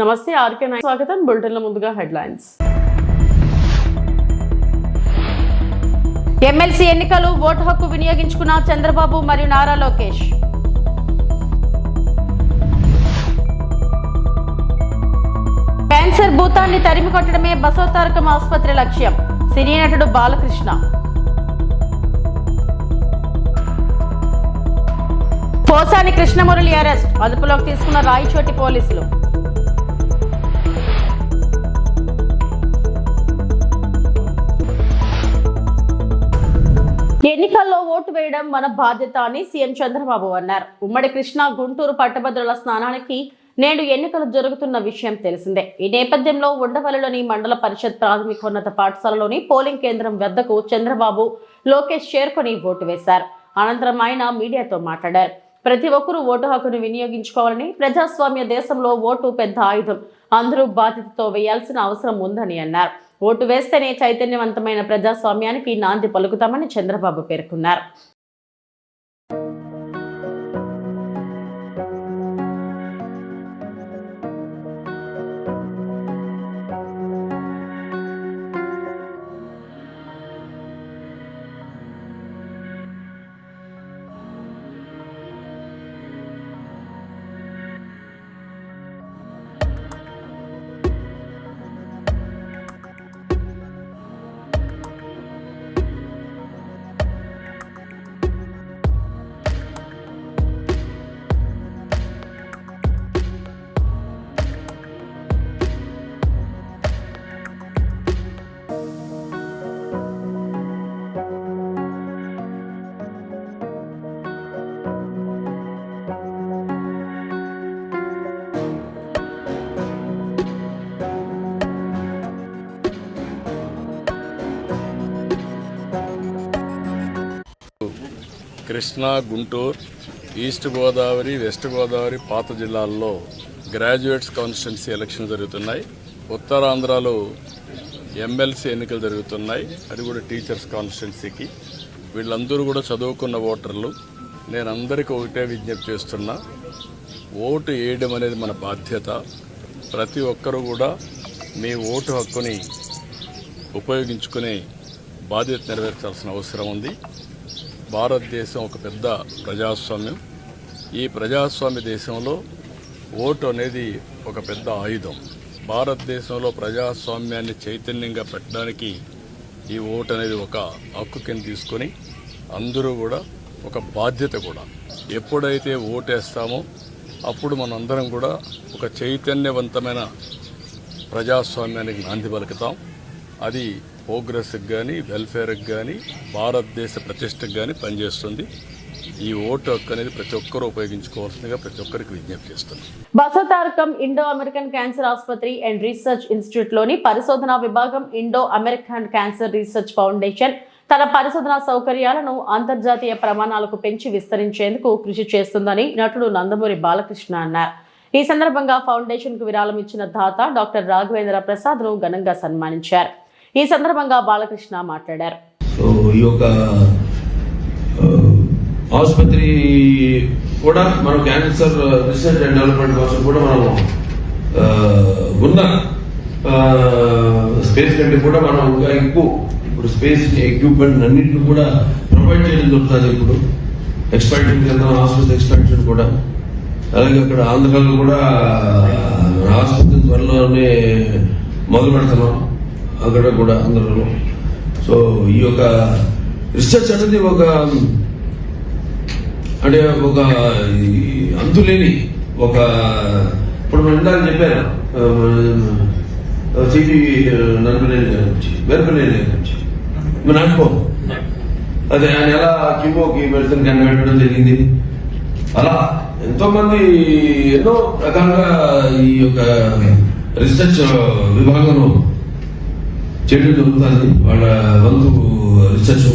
నమస్తే RK nine స్వాగతం. బులెటిన్ల ముందుగా హెడ్లైన్స్. ఎమ్మెల్సీ ఎన్నికలు ఓటు హక్కు వినియోగించుకున్న చంద్రబాబు మరియు నారా లోకేష్. క్యాన్సర్ భూతాన్ని తరిమి కొట్టడమే బసవతారకం ఆసుపత్రి లక్ష్యం. సినీ నటుడు బాలకృష్ణ. పోసాని కృష్ణమురళి అరెస్ట్. అదుపులోకి తీసుకున్న రాయచోటి పోలీసులు. ఎన్నికల్లో ఓటు వేయడం మన బాధ్యత అని సీఎం చంద్రబాబు అన్నారు. ఉమ్మడి కృష్ణా గుంటూరు పట్టభద్రుల స్నానానికి నేడు ఎన్నికలు జరుగుతున్న విషయం తెలిసిందే. ఈ నేపథ్యంలో ఉండవల్లిలోని మండల పరిషత్ ప్రాథమికోన్నత పాఠశాలలోని పోలింగ్ కేంద్రం వద్దకు చంద్రబాబు లోకేష్ చేరుకొని ఓటు వేశారు. అనంతరం ఆయన మీడియాతో మాట్లాడారు. ప్రతి ఒక్కరూ ఓటు హక్కును వినియోగించుకోవాలని ప్రజాస్వామ్య దేశంలో ఓటు పెద్ద ఆయుధం. అందరూ బాధ్యతతో వేయాల్సిన అవసరం ఉందని అన్నారు. ఓటు వేస్తేనే చైతన్యవంతమైన ప్రజాస్వామ్యానికి నాంది పలుకుతామని చంద్రబాబు పేర్కొన్నారు. కృష్ణా గుంటూరు ఈస్ట్ గోదావరి వెస్ట్ గోదావరి పాత జిల్లాల్లో గ్రాడ్యుయేట్స్ కాన్స్టిట్యున్సీ ఎలక్షన్ జరుగుతున్నాయి. ఉత్తరాంధ్రలో ఎమ్మెల్సీ ఎన్నికలు జరుగుతున్నాయి. అది కూడా టీచర్స్ కాన్స్టిట్యున్సీకి. వీళ్ళందరూ కూడా చదువుకున్న ఓటర్లు. నేను అందరికీ ఒకటే విజ్ఞప్తి చేస్తున్నా. ఓటు వేయడం అనేది మన బాధ్యత. ప్రతి ఒక్కరూ కూడా మీ ఓటు హక్కుని ఉపయోగించుకునే బాధ్యత నెరవేర్చాల్సిన అవసరం ఉంది. భారతదేశం ఒక పెద్ద ప్రజాస్వామ్యం. ఈ ప్రజాస్వామ్య దేశంలో ఓటు అనేది ఒక పెద్ద ఆయుధం. భారతదేశంలో ప్రజాస్వామ్యాన్ని చైతన్యంగా పెట్టడానికి ఈ ఓటు అనేది ఒక హక్కు కింద తీసుకొని అందరూ కూడా ఒక బాధ్యత కూడా. ఎప్పుడైతే ఓటేస్తామో అప్పుడు మనందరం కూడా ఒక చైతన్యవంతమైన ప్రజాస్వామ్యానికి నాంది పలుకుతాం. అది ప్రోగ్రెస్కి కానీ వెల్ఫేర్కి కానీ భారతదేశ ప్రతిష్టకు కానీ పనిచేస్తుంది. ఈ ఓటు హక్కు అనేది ప్రతి ఒక్కరూ ఉపయోగించుకోవాల్సిందిగా ప్రతి ఒక్కరికి విజ్ఞప్తి చేస్తున్నాం. బసవతారకం ఇండో అమెరికన్ క్యాన్సర్ ఆసుపత్రి అండ్ రీసెర్చ్ ఇన్స్టిట్యూట్లోని పరిశోధనా విభాగం Indo American cancer research foundation తన పరిశోధనా సౌకర్యాలను అంతర్జాతీయ ప్రమాణాలకు పెంచి విస్తరించేందుకు కృషి చేస్తుందని నటుడు నందమూరి బాలకృష్ణ అన్నారు. ఈ సందర్భంగా ఫౌండేషన్కు విరాళం ఇచ్చిన దాత డాక్టర్ రాఘవేంద్ర ప్రసాద్ను ఘనంగా సన్మానించారు. ఈ సందర్భంగా బాలకృష్ణ మాట్లాడారు. సో ఈ యొక్క ఆసుపత్రి కూడా మనం క్యాన్సర్ రీసెర్చ్ అండ్ డెవలప్మెంట్ కోసం కూడా మనం ఉన్న స్పేస్ కంటే కూడా మనం ఇంకా ఎక్కువ ఇప్పుడు స్పేస్ ఎక్విప్మెంట్ అన్నింటిని కూడా ప్రొవైడ్ చేయడం జరుగుతుంది ఇప్పుడు. ఎక్స్పాన్షన్ కింద ఆసుపత్రి ఎక్స్పాన్షన్ కూడా. అలాగే అక్కడ ఆంధ్రాలో కూడా ఆసుపత్రి త్వరలోనే మొదలు పెడుతున్నాం అక్కడ కూడా ఆంధ్రలో సో ఈ యొక్క రీసెర్చ్ అనేది ఒక అంటే ఒక ఈ అంతులేని ఒక ఇప్పుడు మనం ఇందాక చెప్పాను సిటీ నన్పలేని గారి నుంచి వెరపలేని గారి నుంచి మన అనుకో అదే ఆయన ఎలా కిమోకి మెడిసిన్ కనిపెట్టడం జరిగింది. అలా ఎంతో మంది ఎన్నో రకాలుగా ఈ యొక్క రీసెర్చ్ విభాగంలో చేయడం జరుగుతుంది వాళ్ళ వంతు రీసెర్చ్.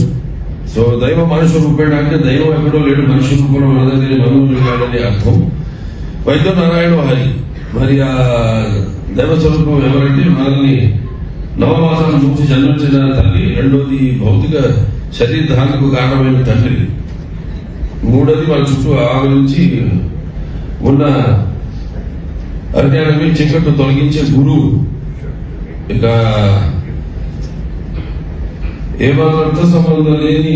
సో దైవ మనుషు రూపేణ అంటే దైవం ఎక్కడో లేడు మనిషి రూపంలో మనదని మనుషులు కాడని అర్థం. వైద్య నారాయణ హరి మరి ఆ దైవ స్వరూపం ఎవరంటే మనల్ని నవమాసాల నుంచి జన్మించిన తల్లి రెండోది భౌతిక శరీరధారణకు కారణమైన తండ్రి. మూడోది మన చుట్టూ ఆవరించి ఉన్న అజ్ఞానమే చీకట్టు తొలగించే గురువు. ఇక ఏమాత్రం సంబంధం లేని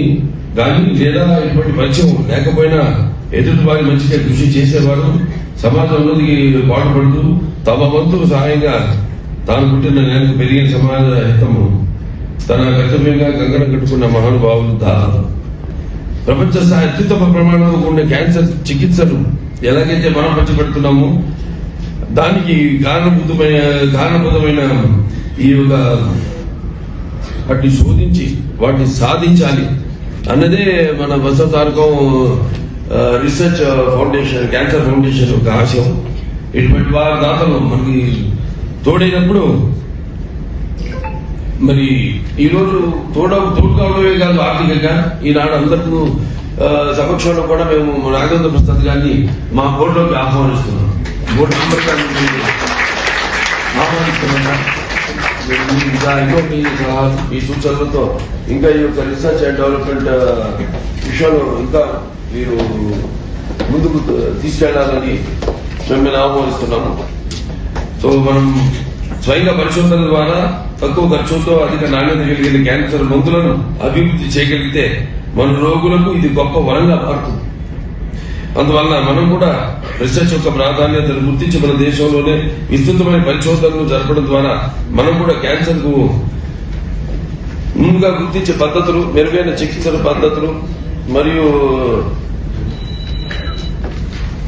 కానీ లేదా ఇటువంటి పరిచయం లేకపోయినా ఎదుటి వారి మంచిగా కృషి చేసేవారు. సమాజంలో పాటుపడుతూ తమ వంతు సహాయంగా తాను పుట్టిన నేలకు పెరిగిన సమాజ హితము తన కర్తవ్యంగా గంగన కట్టుకున్న మహానుభావులు దాదాపు ప్రపంచ స్థాయి అత్యుత్తమ ప్రమాణంలో ఉండే క్యాన్సర్ చికిత్సలు ఎలాగైతే మనం పంచబెడుతున్నామో దానికి కారణభూతమైన కారణభూతమైన ఈ యొక్క వాటిని శోధించి వాటిని సాధించాలి. అన్నదే మన Basava research foundation cancer foundation యొక్క ఆశయం. ఇటువంటి వారి దాతలు మనకి తోడైనప్పుడు మరి ఈ రోజు తోడ తోడు కావడమే కాదు ఆర్థికంగా. ఈనాడు అందరికీ సమక్షంలో కూడా మేము నాగేంద్ర ప్రసాద్ గారిని మా బోర్డులోకి ఆహ్వానిస్తున్నాం. బోర్డు మెంబర్ గారిని ఆహ్వానిస్తున్నాం ఇంకో ఎన్నో మీ మీ సూచనలతో ఇంకా ఈ యొక్క రీసెర్చ్ అండ్ డెవలప్మెంట్ విషయంలో ఇంకా మీరు ముందుకు తీసుకెళ్ళాలని మిమ్మల్ని ఆహ్వానిస్తున్నాము. సో మనం స్వయంగా పరిశోధన ద్వారా తక్కువ ఖర్చుతో అధిక నాణ్యత కలిగిన క్యాన్సర్ మందులను అభివృద్ధి చేయగలిగితే మన రోగులకు ఇది గొప్ప వరంగా మారుతుంది. అందువల్ల మనం కూడా రీసెర్చ్ యొక్క ప్రాధాన్యతను గుర్తించి మన దేశంలోనే విస్తృతమైన పరిశోధనలు జరపడం ద్వారా మనం కూడా క్యాన్సర్కు ముందుగా గుర్తించే పద్ధతులు మెరుగైన చికిత్సల పద్ధతులు మరియు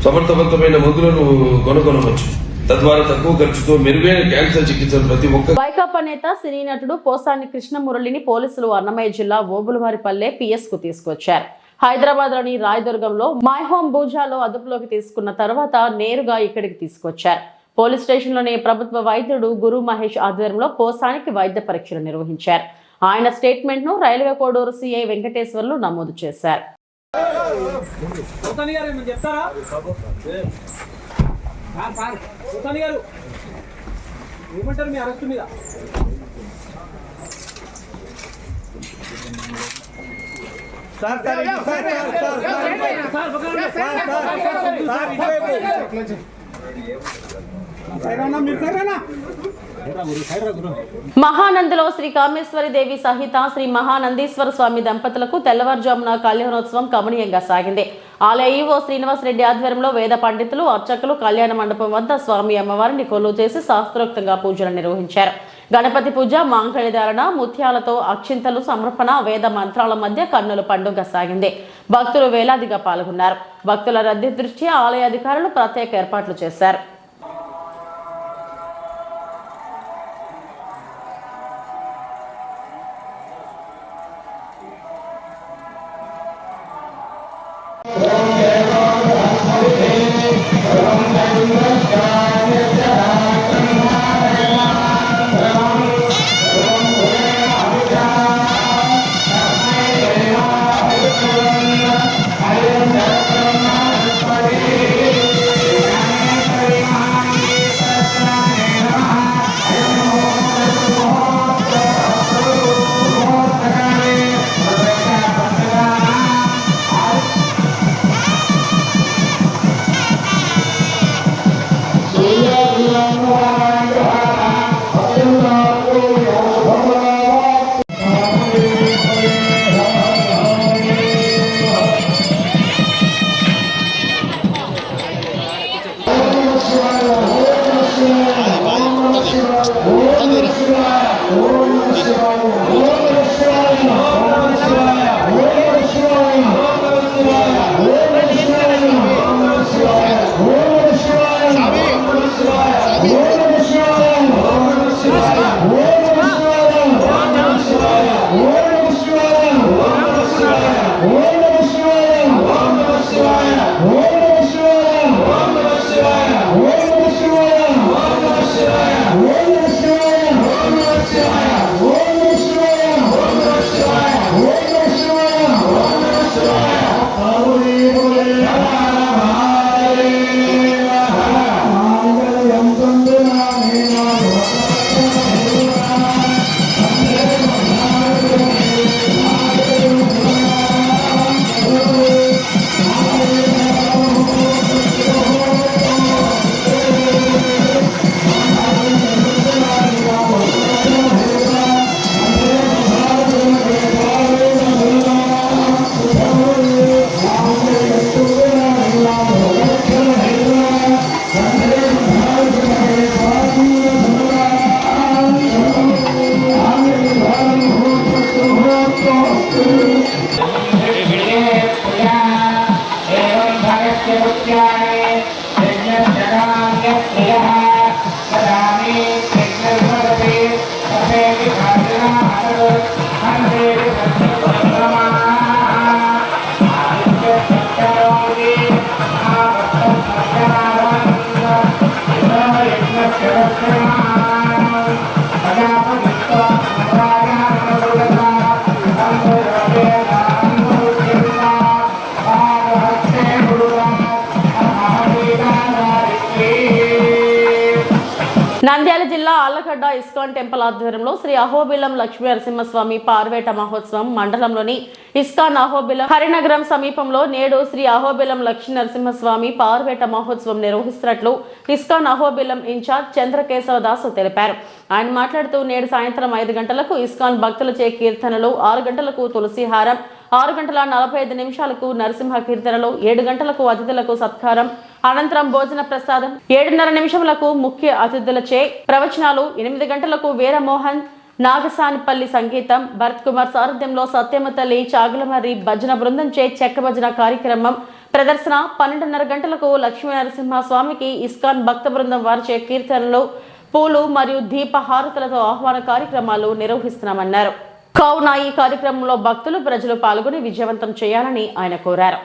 సమర్థవంతమైన మందులను కొనుగొనవచ్చు. తద్వారా తక్కువ ఖర్చుతో మెరుగైన క్యాన్సర్ చికిత్సలు ప్రతి ఒక్క వైకాపా నేత సినీ నటుడు పోసాని కృష్ణమురళిని పోలీసులు అన్నమయ్య జిల్లా ఓబులవారిపల్లె పిఎస్కు తీసుకొచ్చారు. హైదరాబాద్లోని రాయదుర్గంలో మై హోమ్ అదుపులోకి తీసుకున్న తర్వాత నేరుగా ఇక్కడికి తీసుకొచ్చారు. పోలీస్ స్టేషన్లోని ప్రభుత్వ వైద్యుడు గురు మహేష్ ఆధ్వర్యంలో పోసానికి వైద్య పరీక్షలు నిర్వహించారు. ఆయన స్టేట్మెంట్ను రైల్వే కోడూరు సిఐ వెంకటేశ్వర్లు నమోదు చేశారు. ఏమంటారు మీ అరెస్ట్ మీద? Sir sir sir sir sir మహానందిలో Shri Kameshwari Devi సహిత శ్రీ మహానందీశ్వర స్వామి దంపతులకు తెల్లవారుజామున కళ్యాణోత్సవం కమనీయంగా సాగింది ఆలయ ఈవో శ్రీనివాసరెడ్డి ఆధ్వర్యంలో వేద పండితులు అర్చకులు కళ్యాణ మండపం వద్ద స్వామి అమ్మవారిని కొలువు చేసి శాస్త్రోక్తంగా పూజలు నిర్వహించారు గణపతి పూజ మాంగళ్యధారణ ముత్యాలతో అక్షింతలు సమర్పణ వేద మంత్రాల మధ్య కన్నుల పండుగ సాగింది. భక్తులు వేలాదిగా పాల్గొన్నారు. భక్తుల రద్దీ దృష్ట్యా ఆలయ అధికారులు ప్రత్యేక ఏర్పాట్లు చేశారు. టెంపుల్ ఆధ్వర్యంలో శ్రీ అహోబిలం లక్ష్మీ నరసింహస్వామి పార్వేట మహోత్సవం మండలంలోని ఇస్కాన్ అహోబిలం హరినగరం సమీపంలో నేడు శ్రీ అహోబిలం లక్ష్మీ నరసింహస్వామి పార్వేట మహోత్సవం నిర్వహిస్తున్నట్లు ఇస్కాన్ అహోబిలం ఇన్ఛార్జ్ చంద్రకేశవ దాసు తెలిపారు. ఆయన మాట్లాడుతూ నేడు సాయంత్రం ఐదు గంటలకు ఇస్కాన్ భక్తులచే కీర్తనలు ఆరు గంటలకు తులసిహారం ఆరు గంటల నలభై ఐదు నిమిషాలకు నరసింహ కీర్తనలు ఏడు గంటలకు అతిథులకు సత్కారం అనంతరం భోజన ప్రసాదం. ఏడున్నర నిమిషములకు ముఖ్య అతిథులచే ప్రవచనాలు. ఎనిమిది గంటలకు వీరమోహన్ నాగసానిపల్లి సంగీతం. భరత్ కుమార్ సారథ్యంలో సత్యమ తల్లి చాగులమర్రి భజన బృందంచే చెక్క భజన కార్యక్రమం. ప్రదర్శన పన్నెండున్నర గంటలకు లక్ష్మీ నరసింహ స్వామికి ఇస్కాన్ భక్త బృందం వారిచే కీర్తనలు పూలు మరియు దీపహారతులతో ఆహ్వాన కార్యక్రమాలు నిర్వహిస్తున్నామన్నారు. కావున ఈ కార్యక్రమంలో భక్తులు ప్రజలు పాల్గొని విజయవంతం చేయాలని ఆయన కోరారు.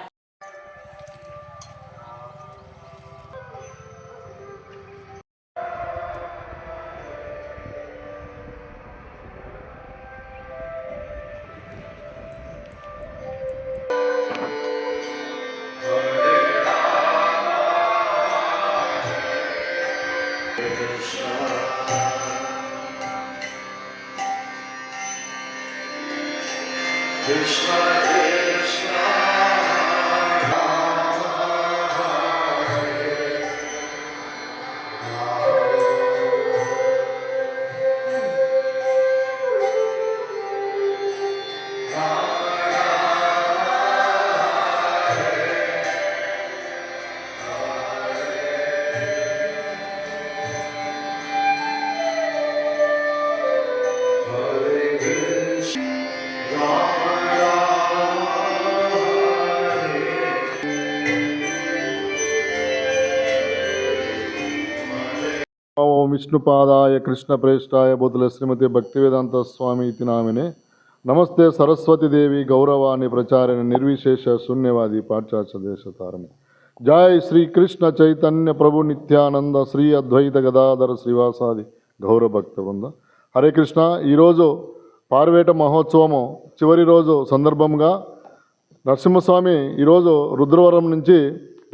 విష్ణుపాదాయ కృష్ణ ప్రేష్టాయ బుద్ధుల శ్రీమతి భక్తివేదాంత స్వామి ఇతి నామినే. నమస్తే సరస్వతి దేవి గౌరవాన్ని ప్రచారణ నిర్విశేష శూన్యవాది పాశ్చాత్య దేశతారమే జై శ్రీ కృష్ణ చైతన్య ప్రభు నిత్యానంద శ్రీ అద్వైత గదాధర శ్రీవాసాది గౌరవ భక్త బృంద. హరే కృష్ణ. ఈరోజు పార్వేట మహోత్సవము చివరి రోజు సందర్భంగా నరసింహస్వామి ఈరోజు రుద్రవరం నుంచి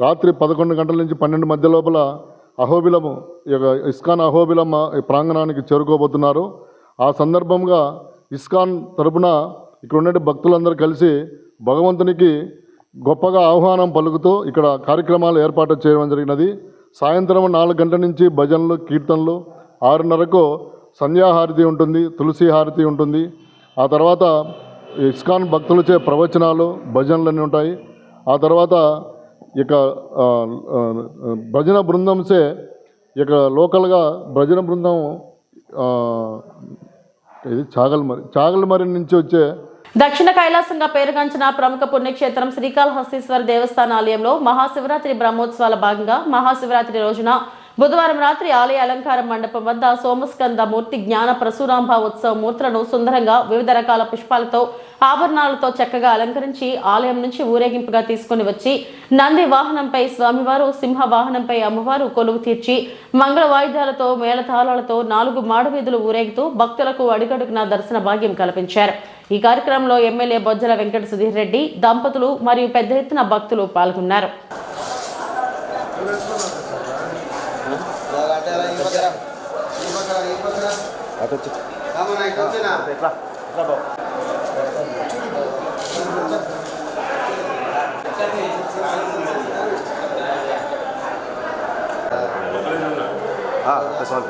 రాత్రి పదకొండు గంటల నుంచి పన్నెండు మధ్య లోపల అహోబిలము ఇస్కాన్ అహోబిలం ప్రాంగణానికి చేరుకోబోతున్నారు. ఆ సందర్భంగా ఇస్కాన్ తరపున ఇక్కడ ఉండే భక్తులందరూ కలిసి భగవంతునికి గొప్పగా ఆహ్వానం పలుకుతూ ఇక్కడ కార్యక్రమాలు ఏర్పాటు చేయడం జరిగినది. సాయంత్రం నాలుగు గంటల నుంచి భజనలు కీర్తనలు ఆరున్నరకు సంధ్యాహారతి ఉంటుంది తులసి హారతి ఉంటుంది. ఆ తర్వాత ఇస్కాన్ భక్తులచే ప్రవచనాలు భజనలు ఉంటాయి. ఆ తర్వాత ఇక భజన బృందంసే ఇక లోకల్గా భజన బృందం ఇది చాగల్మరి చాగల్మరి నుంచి వచ్చే దక్షిణ కైలాసంగా పేరుగాంచిన ప్రముఖ పుణ్యక్షేత్రం శ్రీకాళహస్తీశ్వర దేవస్థాన ఆలయంలో మహాశివరాత్రి బ్రహ్మోత్సవాల భాగంగా మహాశివరాత్రి రోజున బుధవారం రాత్రి ఆలయ అలంకార మండపం వద్ద సోమస్కంద మూర్తి జ్ఞాన ప్రసూరాంభ ఉత్సవ మూర్తులను సుందరంగా వివిధ రకాల పుష్పాలతో ఆభరణాలతో చక్కగా అలంకరించి ఆలయం నుంచి ఊరేగింపుగా తీసుకుని వచ్చి నంది వాహనంపై స్వామివారు సింహ వాహనంపై అమ్మవారు కొలువు తీర్చి మంగళ వాయిద్యాలతో మేళతాళాలతో నాలుగు మాడవీధులు ఊరేగుతూ భక్తులకు అడుగడుగున దర్శన భాగ్యం కల్పించారు. ఈ కార్యక్రమంలో ఎమ్మెల్యే బొజ్జల వెంకట సుధీర్ రెడ్డి దంపతులు మరియు పెద్ద ఎత్తున భక్తులు పాల్గొన్నారు. వచ్చి ఎట్లా ఎట్లా బాబు సార్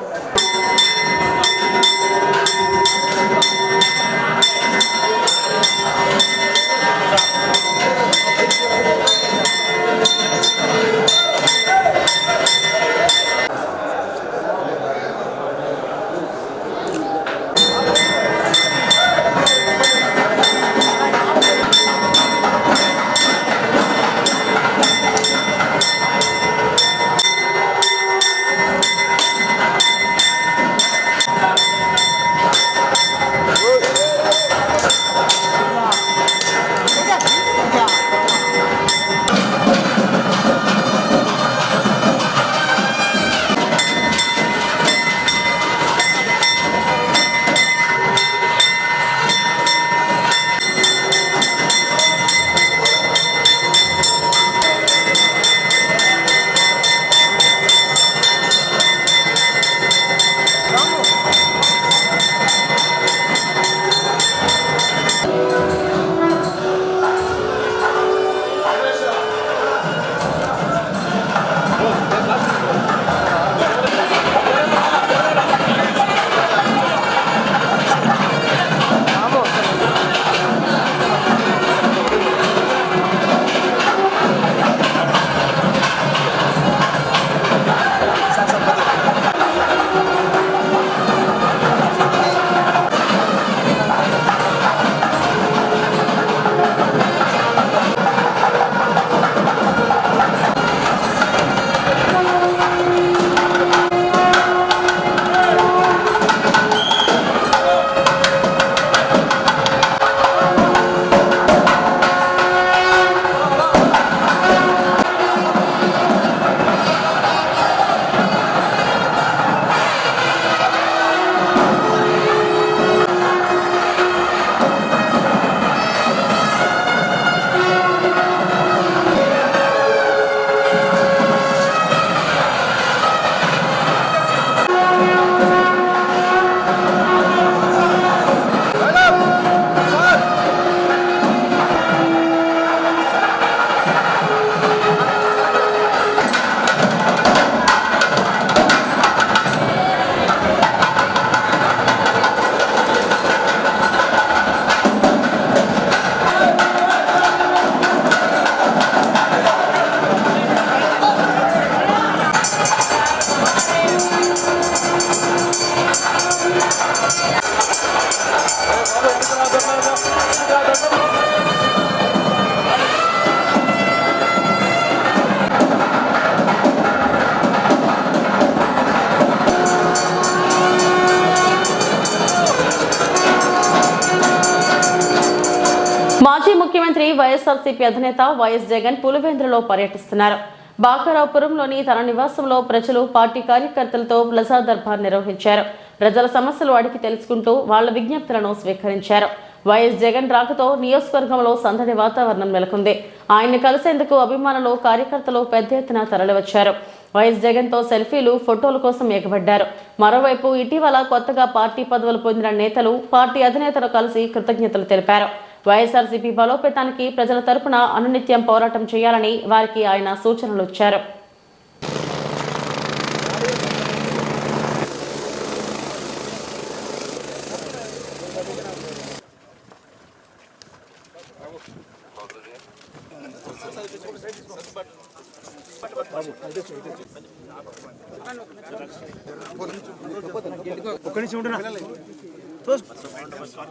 వైఎస్ఆర్సీపీ అధినేత వైఎస్ జగన్ పులివెందులలో పర్యటిస్తున్నారు. బాకారావుపురంలోని తన నివాసంలో ప్రజలు పార్టీ కార్యకర్తలతో ప్రజా దర్బార్ నిర్వహించారు. ప్రజల సమస్యలు అడిగి తెలుసుకుంటూ వాళ్ళ విజ్ఞప్తులను స్వీకరించారు. వైఎస్ జగన్ రాకతో నియోజకవర్గంలో సందడి వాతావరణం నెలకొంది. ఆయన్ని కలిసేందుకు అభిమానులు కార్యకర్తలు పెద్ద ఎత్తున తరలివచ్చారు. వైఎస్ జగన్తో సెల్ఫీలు ఫోటోల కోసం ఎగబడ్డారు మరోవైపు ఇటీవల కొత్తగా పార్టీ పదవులు పొందిన నేతలు పార్టీ అధినేతలు కలిసి కృతజ్ఞతలు తెలిపారు. వైఎస్ఆర్సీపీ బలోపేతానికి ప్రజల తరపున అనునిత్యం పోరాటం చేయాలని వారికి ఆయన సూచనలు ఇచ్చారు.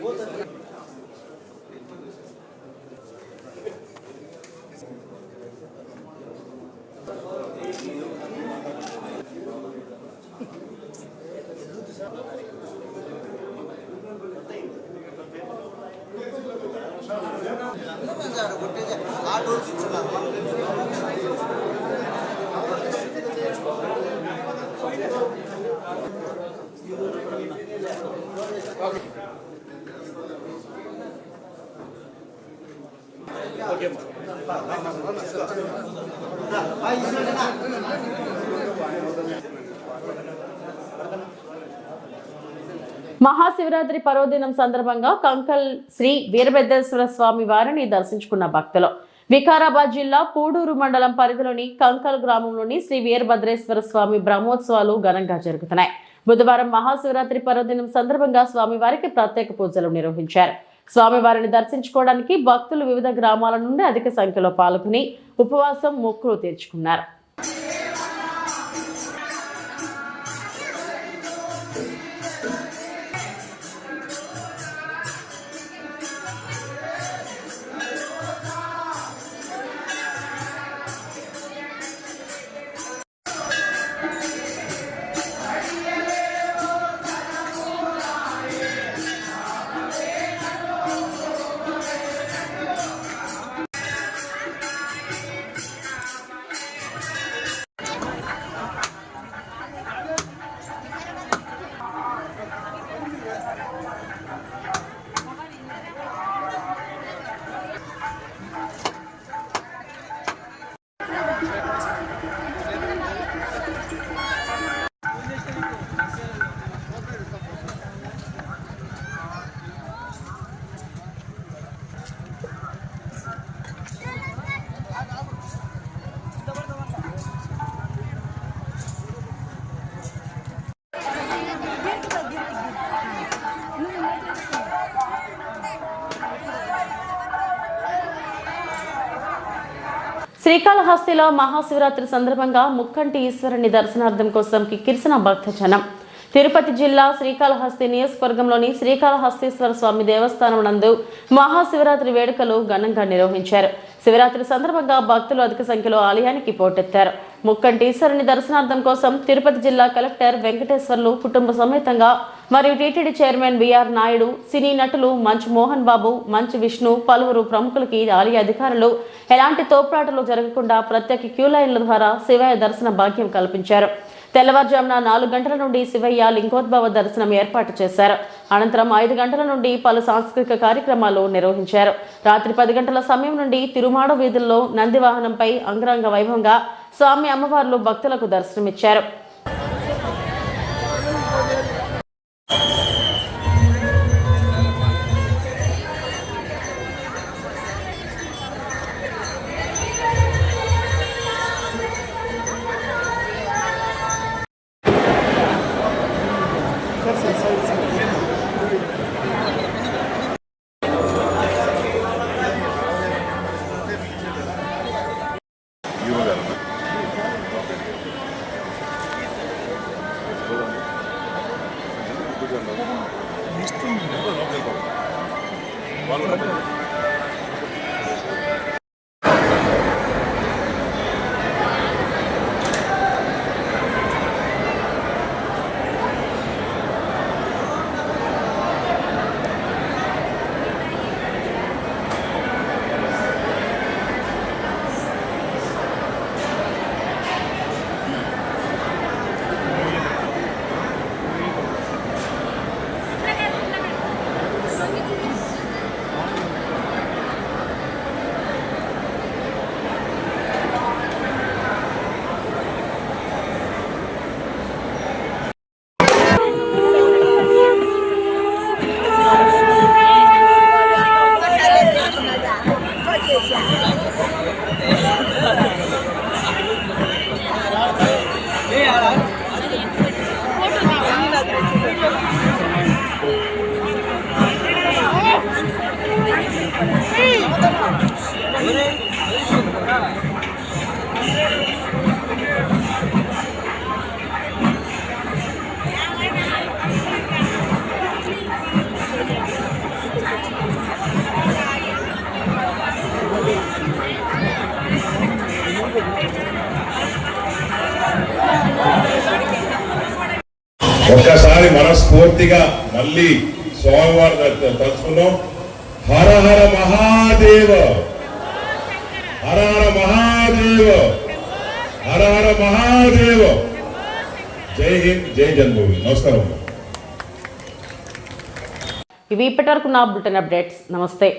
Вот это మహాశివరాత్రి పర్వదినం సందర్భంగా కంకల్ శ్రీ వీరభద్రేశ్వర స్వామి వారిని దర్శించుకున్న భక్తులు. వికారాబాద్ జిల్లా పూడూరు మండలం పరిధిలోని కంకల్ గ్రామంలోని శ్రీ వీరభద్రేశ్వర స్వామి బ్రహ్మోత్సవాలు ఘనంగా జరుగుతున్నాయి. బుధవారం మహాశివరాత్రి పర్వదినం సందర్భంగా స్వామివారికి ప్రత్యేక పూజలు నిర్వహించారు. స్వామివారిని దర్శించుకోవడానికి భక్తులు వివిధ గ్రామాల నుండి అధిక సంఖ్యలో పాల్గొని ఉపవాసం మొక్కులు తీర్చుకున్నారు. శ్రీకాళహస్తిలో మహాశివరాత్రి సందర్భంగా ముక్కంటి ఈశ్వరుని దర్శనార్థం కోసం కిక్కిరిసిన భక్తజనం. తిరుపతి జిల్లా శ్రీకాళహస్తి నియోజకవర్గంలోని శ్రీకాళహస్తీశ్వర స్వామి దేవస్థానం నందు మహాశివరాత్రి వేడుకలు ఘనంగా నిర్వహించారు. శివరాత్రి సందర్భంగా భక్తులు అధిక సంఖ్యలో ఆలయానికి పోటెత్తారు. ముక్కంటి ఈశ్వరుని దర్శనార్థం కోసం తిరుపతి జిల్లా కలెక్టర్ వెంకటేశ్వర్లు కుటుంబ సమేతంగా మరియు TTD chairman B R Naidu cine నటులు మంచు మోహన్ బాబు మంచు విష్ణు పలువురు ప్రముఖులకి ఆలయ అధికారులు ఎలాంటి తోపులాటలు జరగకుండా ప్రత్యేక క్యూ లైన్ల ద్వారా శివయ్య దర్శన భాగ్యం కల్పించారు. తెల్లవారుజామున నాలుగు గంటల నుండి శివయ్య లింగోద్భవ దర్శనం ఏర్పాటు చేశారు. అనంతరం ఐదు గంటల నుండి పలు సాంస్కృతిక కార్యక్రమాలు నిర్వహించారు. రాత్రి పది గంటల సమయం నుండి తిరుమాడ వీధుల్లో నంది వాహనంపై అంగరంగ వైభవంగా స్వామి అమ్మవార్లు భక్తులకు దర్శనమిచ్చారు. మనస్ఫూర్తిగా మళ్ళీ స్వామివారి తలుచుకున్నాం హర హర మహాదేవ. హర హర మహాదేవ. హర హర మహాదేవ. జై హింద్ జై జన్మభూమి. నమస్కారం. ఇవి ఇప్పటివరకు నా బులెటిన్ అప్డేట్స్. నమస్తే.